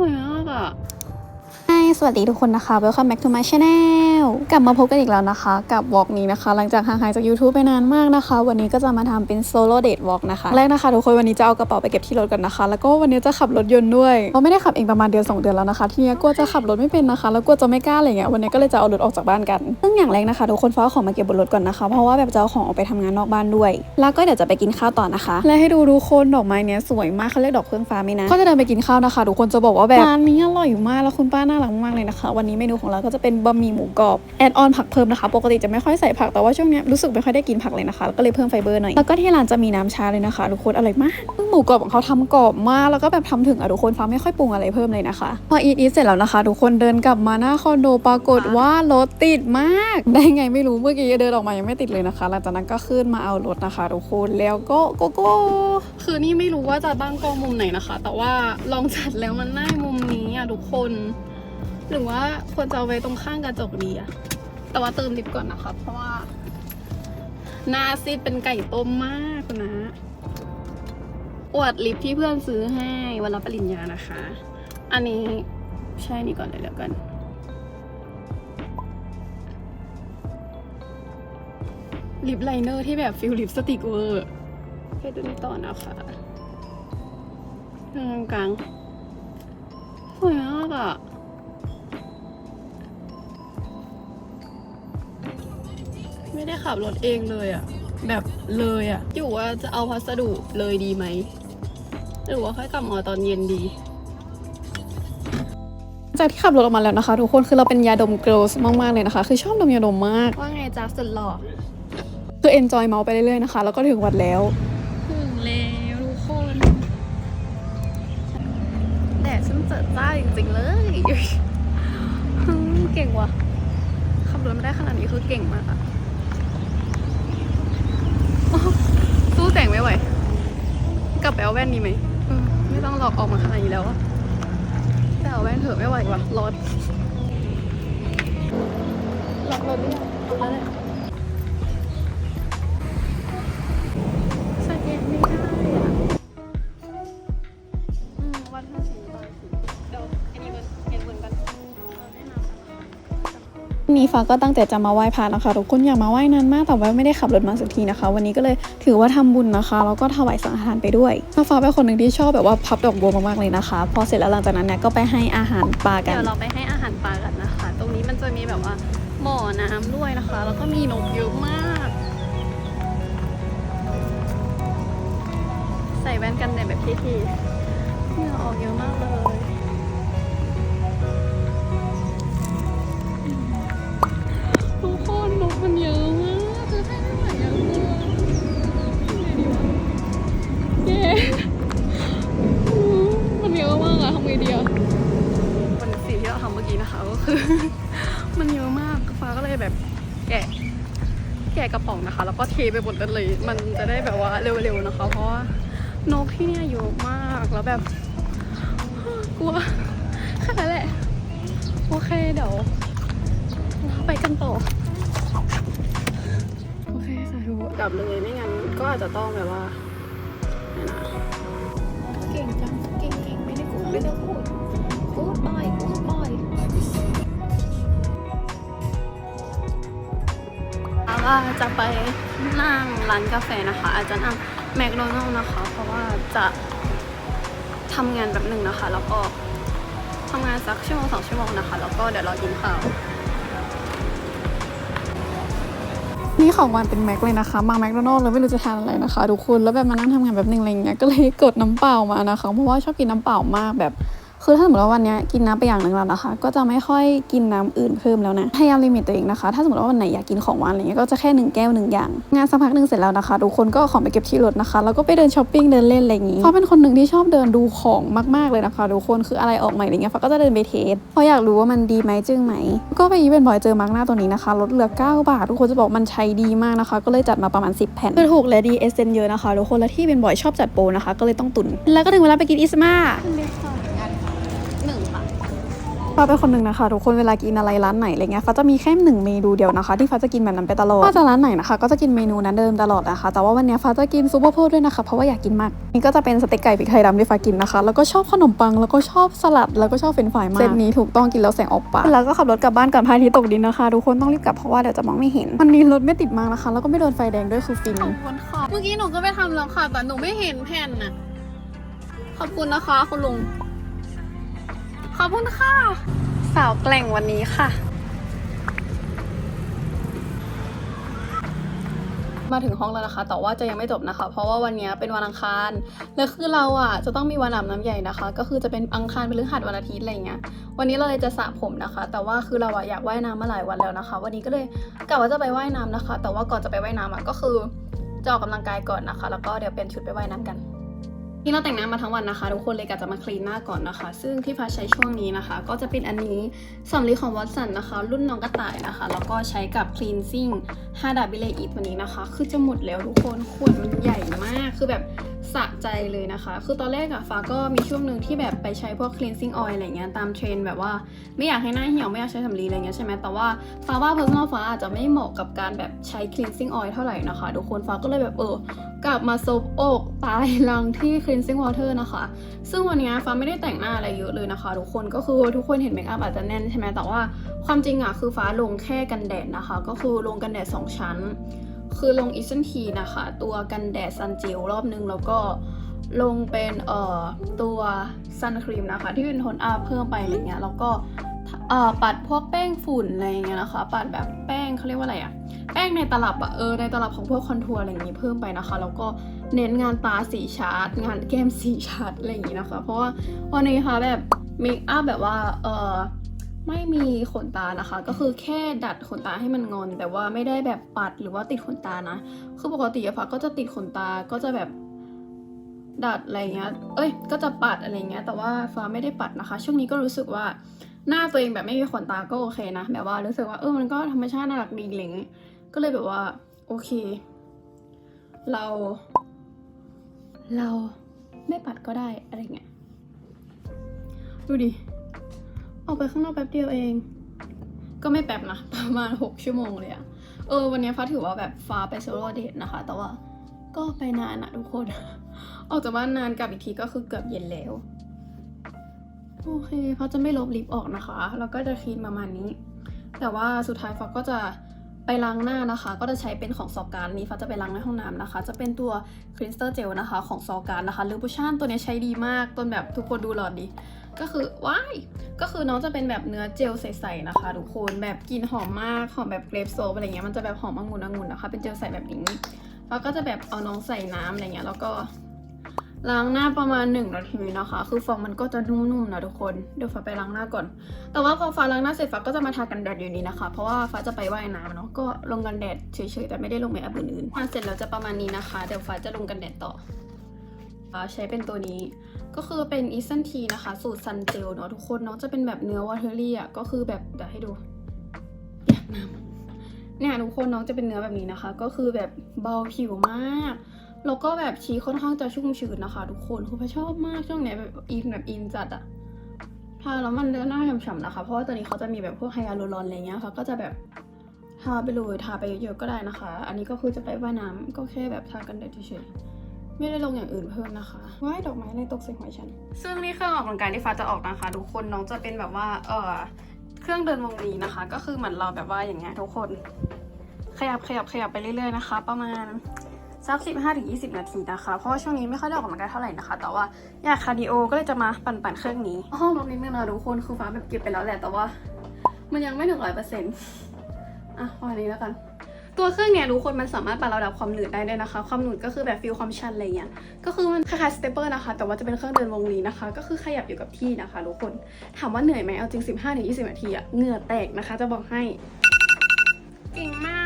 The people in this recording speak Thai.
วยมากอะ Hi สวัสดีทุกคนนะคะ Welcome back to my channel กลับมาพบกันอีกแล้วนะคะ กับวอล์กนี้นะคะ หลังจากห่างหายจาก YouTube ไปนานมากนะคะ วันนี้ก็จะมาทำเป็น solo date walk นะคะ แรกนะคะ ทุกคนวันนี้จะเอากระเป๋าไปเก็บที่รถกันนะคะ แล้วก็วันนี้จะขับรถยนต์ด้วยเราไม่ได้ขับเองประมาณเดือนสองเดือนแล้วนะคะ ทีนี้กลัวจะขับรถไม่เป็นนะคะ แล้วกลัวจะไม่กล้าอะไรเงี้ย วันนี้ก็เลยจะเอารถออกจากบ้านกันซึ่งอย่างแรกนะคะ ทุกคนฟ้าของมาเก็บบนรถก่อนนะคะ เพราะว่าแบบจะเอาของออกไปทำงานนอกบ้านด้วย แล้วก็เดี๋ยวจะไปกินข้าวต่อนะคะ และให้ดูทุกคนดอกไม้เนี้ยสวยมากเขาเรียกดอกเฟื่องฟ้าไหมนะก็จะเดินไปกินข้าวนะคะ ทุกคนจะบอกว่าแบบร้านนี้อร่อยมากแล้วคุณป้าน่ารักมากเลยนะคะ วันนี้เมนูของเราก็จะเป็นบะหมี่หมูกรอบแอดออนผักเพิ่มนะคะ ปกติจะไม่ค่อยใส่ผักแต่ว่าช่วงเนี้ยรู้สึกไม่ค่อยได้กินผักเลยนะคะ ก็เลยเพิ่มไฟเบอร์หน่อย แล้วก็ที่ร้านจะมีน้ำชาเลยนะคะทุกคนอร่อยมากซึ่งหมูกรอบของเขาทำกรอบมากแล้วก็แบบทำถึงอะทุกคนฟ้าไม่ค่อยปรุงอะไรเพิ่มเลยนะคะ พออีทอีทเสร็จแล้วนะคะ ทุกคนเดินกลับมาหน้าคอนโดปรากฏว่ารถติดมาก ได้ไงไม่รู้เมื่อกี้เดินออกมายังไม่ติดเลยนะคะ หลังจากนั้นก็ขึ้นมาเอารถนะคะทุกคนแล้วก็โกโก้คือนี่ไม่รู้ว่าจะตั้งกล้องมุมไหนนะคะ แต่ว่าลองจัดแล้วมันได้มุมนี้อะทุกคน หรือว่าควรจะเอาไว้ตรงข้างกระจกดีอะแต่ว่าเติมลิปก่อนนะคะ เพราะว่าหน้าซีดเป็นไก่ต้มมากนะอวดลิปที่เพื่อนซื้อให้วันรับปริญญานะคะ อันนี้ใช่นี่ก่อนเลยแล้วกันลิปไลเนอร์ที่แบบฟิลลิปสติกเวอร์ให้ดูนี่ต่อนะคะกลางกลางๆสวยมากอะ ไม่ได้ขับรถเองเลยอะแบบเลยอะอยู่ว่าจะเอาพัสดุเลยดีไหมหรือว่าค่อยกลับมาตอนเย็นดีจากที่ขับรถออกมาแล้วนะคะ ทุกคนคือเราเป็นยาดม girls มากๆเลยนะคะ คือชอบดมยาดมมากว่าไงจ้าสุดหล่อคือ enjoy เมาส์ไปเรื่อยๆนะคะ แล้วก็ถึงวัดแล้วถึงแล้วทุกคนแดดฉันเจิดจ้าจริงๆเลยฮึ่มเก่งว่ะขับรถไม่ได้ขนาดนี้คือเก่งมากอะโอ้ สู้แต่งไม่ไหว กลับไปเอาแว่นดีไหม ไม่ต้องหลอกออกมาขนาดนี้แล้วอะแต่เอาแว่นเถอะไม่ไหวว่ะร้อนล็อกรถหรือยังแล้ว นี้ฟ้าก็ตั้งใจจะมาไหว้พระนะคะทุกคนอยากมาไหว้นานมากแต่ว่าไม่ได้ขับรถมาสักทีนะคะ วันนี้ก็เลยถือว่าทำบุญนะคะแล้วก็ถวายสังฆทานไปด้วยฟ้าฟ้าเป็นคนหนึ่งที่ชอบแบบว่าพับดอกบัวมากๆเลยนะคะ พอเสร็จแล้วหลังจากนั้นเนี่ยก็ไปให้อาหารปลากันเดี๋ยวเราไปให้อาหารปลากันนะคะ ตรงนี้มันจะมีแบบว่าบ่อน้ำด้วยนะคะ แล้วก็มีนกเยอะมาก ใส่แว่นกันแดดแบบเท่ๆเหงื่อออกเยอะมากเลย มากอะทำไงดีอะมันสิ่งที่เราทำเมื่อกี้นะคะก็คือ มันเยอะมากฟ้าก็เลยแบบแกะ แกะกระป๋องนะคะ แล้วก็เทไปหมดเลย มันจะได้แบบว่าเร็วๆนะคะ เพราะว่านกที่เนี่ยเยอะมากแล้วแบบกลัวแค่นั้นแหละโอเคเดี๋ยวเราไปกันต่อโอเคสาธุกลับเลยไม่งั้นก็อาจจะต้องแบบว่า ไม่ต้องพูดกูดบอยกูดบอยแล้วก็จะไปนั่งร้านกาแฟนะคะ อาจจะนั่งแมคโดนัลล์นะคะ เพราะว่าจะทำงานแบบหนึ่งนะคะ แล้วก็ทำงานสักชั่วโมงสองชั่วโมงนะคะ แล้วก็เดี๋ยวเรากินข้าว นี่ของวันเป็นแม็กเลยนะคะ มาแมคโดนัลด์แล้วไม่รู้จะทานอะไรนะคะทุกคน แล้วแบบมานั่งทำงานแบบหนึ่งอะไรอย่างเงี้ย ก็เลยกดน้ำเปล่ามานะคะ เพราะว่าชอบกินน้ำเปล่ามากแบบ คือถ้าสมมติว่าวันนี้กินน้ำไปอย่างหนึ่งแล้วนะคะ ก็จะไม่ค่อยกินน้ำอื่นเพิ่มแล้วนะ พยายามลิมิตตัวเองนะคะ ถ้าสมมติว่าวันไหนอยากกินของหวานอะไรเงี้ย ก็จะแค่หนึ่งแก้วหนึ่งอย่าง งานสักพักหนึ่งเสร็จแล้วนะคะ ทุกคนก็เอาของไปเก็บที่รถนะคะ แล้วก็ไปเดินช้อปปิ้งเดินเล่นอะไรอย่างงี้เพราะเป็นคนหนึ่งที่ชอบเดินดูของมากๆเลยนะคะทุกคน คืออะไรออกใหม่อะไรเงี้ยฟ้าก็จะเดินไปเทสเพราะอยากรู้ว่ามันดีไหมจึงไหม ก็ไปอีเวนต์บ่อยเจอมาร์กหน้าตัวนี้นะคะลดเหลือ 9 บาท ทุกคนจะบอกมันใช้ดีมากนะคะ ก็เลยจัดมาประมาณ 10 แผ่นคือถูกและดีเอเซนเยอะนะคะทุกคนและที่เป็นบ่อยชอบจัดโปรนะคะ ก็เลยต้องตุน แล้วก็ถึงเวลาไปกินอิสมาหนึ่งค่ะ ฟ้าเป็นคนหนึ่งนะคะทุกคนเวลากินอะไรร้านไหนอะไรเงี้ยฟ้าจะมีแค่หนึ่งเมนูเดียวนะคะที่ฟ้าจะกินแบบนั้นไปตลอดว่าจะร้านไหนนะคะก็จะกินเมนูนั้นเดิมตลอดนะคะ แต่ว่าวันเนี้ยฟ้าจะกินซุปเปอร์โพดด้วยนะคะเพราะว่าอยากกินมากนี่ก็จะเป็นสเต็กไก่พริกไทยดำที่ฟ้ากินนะคะ แล้วก็ชอบขนมปังแล้วก็ชอบสลัดแล้วก็ชอบเฟรนช์ฟรายมากเซตนี้ถูกต้องกินแล้วแสงออกปากแล้วก็ขับรถกลับบ้านก่อนพระอาทิตย์ตกดินนะคะทุกคนต้องรีบกลับเพราะว่าเดี๋ยวจะมองไม่เห็นวันนี้รถไม่ติดมากนะคะ แล้วก็ไม่โดนไฟแดงด้วยคือฟินขอบคุณค่ะเมื่อกี้หนูก็ไปทำแล้วค่ะแต่หนูไม่เห็นแผ่นน่ะขอบคุณนะคะคุณลุง ขอบคุณค่ะ สาวแกล่งวันนี้ค่ะ มาถึงห้องแล้วนะคะ แต่ว่าจะยังไม่จบนะคะ เพราะว่าวันนี้เป็นวันอังคาร แล้วคือเราอะจะต้องมีวันอาบน้ำใหญ่นะคะ ก็คือจะเป็นอังคารพฤหัสวันอาทิตย์อะไรเงี้ย วันนี้เราเลยจะสระผมนะคะ แต่ว่าคือเราอะอยากว่ายน้ำมาหลายวันแล้วนะคะ วันนี้ก็เลยกะว่าจะไปว่ายน้ำนะคะ แต่ว่าก่อนจะไปว่ายน้ำอะก็คือจะออกกำลังกายก่อนนะคะ แล้วก็เดี๋ยวเปลี่ยนชุดไปว่ายน้ำกัน นี่เราแต่งหน้ามาทั้งวันนะคะ ทุกคนเลยกะจะมาคลีนหน้าก่อนนะคะ ซึ่งที่ฟ้าใช้ช่วงนี้นะคะ ก็จะเป็นอันนี้สำลีของวอตสันนะคะ รุ่นน้องกระต่ายนะคะ แล้วก็ใช้กับ cleansing 5ดาบิเลอีตัวนี้นะคะ คือจะหมดแล้วทุกคนขวดมันใหญ่มากคือแบบ สะใจเลยนะคะ คือตอนแรกอะฟ้าก็มีช่วงหนึ่งที่แบบไปใช้พวก cleansing oil อะไรเงี้ยตามเทรนแบบว่าไม่อยากให้หน้าเหี่ยวไม่อยากใช้สำลีอะไรเงี้ยใช่ไหมแต่ว่าฟ้าว่า personal ฟ้าอาจจะไม่เหมาะกับการแบบใช้ cleansing oil เท่าไหร่นะคะทุกคนฟ้าก็เลยแบบเออกลับมาซบอกตายรังที่ cleansing water นะคะ ซึ่งวันนี้ฟ้าไม่ได้แต่งหน้าอะไรเยอะเลยนะคะ ทุกคนก็คือทุกคนเห็นเมคอัพอาจจะแน่นใช่ไหมแต่ว่าความจริงอะคือฟ้าลงแค่กันแดดนะคะ ก็คือลงกันแดด2ชั้น คือลงอิสเซนทีนะคะ ตัวกันแดดซันเจลรอบนึง แล้วก็ลงเป็นเอ่อตัวซันครีมนะคะ ที่เป็นโทนอัพเพิ่มไปอะไรเงี้ยแล้วก็เอ่อปัดพวกแป้งฝุ่นอะไรเงี้ยนะคะ ปัดแบบแป้งเขาเรียกว่าอะไรอะแป้งในตลับอะเออในตลับของพวกคอนทัวร์อะไรอย่างงี้เพิ่มไปนะคะ แล้วก็เน้นงานตาสีชาร์ดงานแก้มสีชาร์ดอะไรอย่างงี้นะคะ เพราะว่าวันนี้ค่ะแบบเมคอัพแบบว่าเออ ไม่มีขนตานะคะ ก็คือแค่ดัดขนตาให้มันงอน แต่ว่าไม่ได้แบบปัดหรือว่าติดขนตานะ คือปกติอะฟ้าก็จะติดขนตาก็จะแบบดัดอะไรเงี้ย เอ้ย ก็จะปัดอะไรเงี้ย แต่ว่าฟ้าไม่ได้ปัดนะคะ ช่วงนี้ก็รู้สึกว่าหน้าตัวเองแบบไม่มีขนตาก็โอเคนะ แบบว่ารู้สึกว่าเออ มันก็ธรรมชาติน่ารักดีเงี้ยก็เลยแบบว่าโอเค เรา เราไม่ปัดก็ได้อะไรเงี้ย ดูดิ ออกไปข้างนอกแป๊บเดียวเอง ก็ไม่แป๊บนะ ประมาณ 6 ชั่วโมงเลยอะเออ วันนี้ฟ้าถือว่าแบบฟ้าไปโซโล่เดทนะคะ แต่ว่าก็ไปนานอะทุกคน ออกจากบ้านนานกลับอีกทีก็คือเกือบเย็นแล้ว โอเคฟ้าจะไม่ลบลิปออกนะคะ แล้วก็จะคลีนประมาณนี้ แต่ว่าสุดท้ายฟ้าก็จะไปล้างหน้านะคะ ก็จะใช้เป็นของซอการนี้ฟ้าจะไปล้างในห้องน้ำนะคะ จะเป็นตัวคริสตัลเจลนะคะ ของซอการนะคะลูบูชั่นตัวนี้ใช้ดีมากจนแบบทุกคนดูหลอดดี ก็คือว้ายก็คือน้องจะเป็นแบบเนื้อเจลใสๆนะคะทุกคนแบบกลิ่นหอมมากหอมแบบเกรปโซปอะไรเงี้ยมันจะแบบหอมองุ่นองุ่นนะคะ เป็นเจลใสแบบนี้แล้วก็จะแบบเอาน้องใส่น้ำอะไรเงี้ยแล้วก็ล้างหน้าประมาณ1นาทีนะคะ คือฟองมันก็จะนุ่มๆนะทุกคน เดี๋ยวฟ้าไปล้างหน้าก่อน แต่ว่าพอฟ้าล้างหน้าเสร็จฟ้าก็จะมาทากันแดดอยู่ดีนะคะ เพราะว่าฟ้าจะไปว่ายน้ำเนาะ ก็ลงกันแดดเฉยๆ แต่ไม่ได้ลงเมคอัพอื่นๆทาเสร็จแล้วจะประมาณนี้นะคะ เดี๋ยวฟ้าจะลงกันแดดต่อฟ้าใช้เป็นตัวนี้ ก็คือเป็นอีสันทีนะคะ สูตรซันเจลเนาะทุกคนน้องจะเป็นแบบเนื้อวอเทอรี่อะก็คือแบบเดี๋ยวให้ดูอยากน้ำเนี่ยทุกคนน้องจะเป็นเนื้อแบบนี้นะคะ ก็คือแบบเบาผิวมากแล้วก็แบบชีค่อนข้างจะชุ่มชื้นนะคะ ทุกคนคือพชอบมากช่วงเนี้ยแบบอินแบบอินจัดอะทาแล้วมันเลือหน้าฉ่ำๆนะคะ เพราะว่าตัวนี้เขาจะมีแบบพวกไฮยาลูรอนอะไรเงี้ยค่ะ ก็จะแบบทาไปเลยทาไปเยอะๆก็ได้นะคะ อันนี้ก็คือจะไปว่ายน้ำก็แค่แบบทากันแดดเฉยๆ ไม่ได้ลงอย่างอื่นเพิ่มนะคะว้ายดอกไม้อะไรตกใส่หัวฉัน ซึ่งนี่เครื่องออกกำลังกายที่ฟ้าจะออกนะคะ ทุกคนน้องจะเป็นแบบว่าเออเครื่องเดินวงลีนะคะ ก็คือเหมือนเราแบบว่าอย่างเงี้ยทุกคน ขยับขยับขยับไปเรื่อยๆนะคะ ประมาณสักสิบห้าถึงยี่สิบนาทีนะคะ เพราะว่าช่วงนี้ไม่ค่อยได้ออกกำลังกายเท่าไหร่นะคะ แต่ว่าอยากคาร์ดิโอก็เลยจะมาปั่นปั่นๆเครื่องนี้ห้องรถนิดนึงนะทุกคนคือฟ้าแบบเก็บไปแล้วแหละแต่ว่า มันยังไม่ถึงร้อยเปอร์เซ็นต์อะพออันนี้แล้วกัน ตัวเครื่องเนี่ยทุกคนมันสามารถปรับระดับความหนืดได้ด้วยนะคะ ความหนืดก็คือแบบฟิลความชันอะไรเงี้ยก็คือมันคล้ายๆสเตปเปอร์นะคะ แต่ว่าจะเป็นเครื่องเดินวงลีนะคะ ก็คือขยับอยู่กับที่นะคะทุกคนถามว่าเหนื่อยไหมเอาจริง 15-20 นาทีอะเหงื่อแตกนะคะ จะบอกให้ เก่งมาก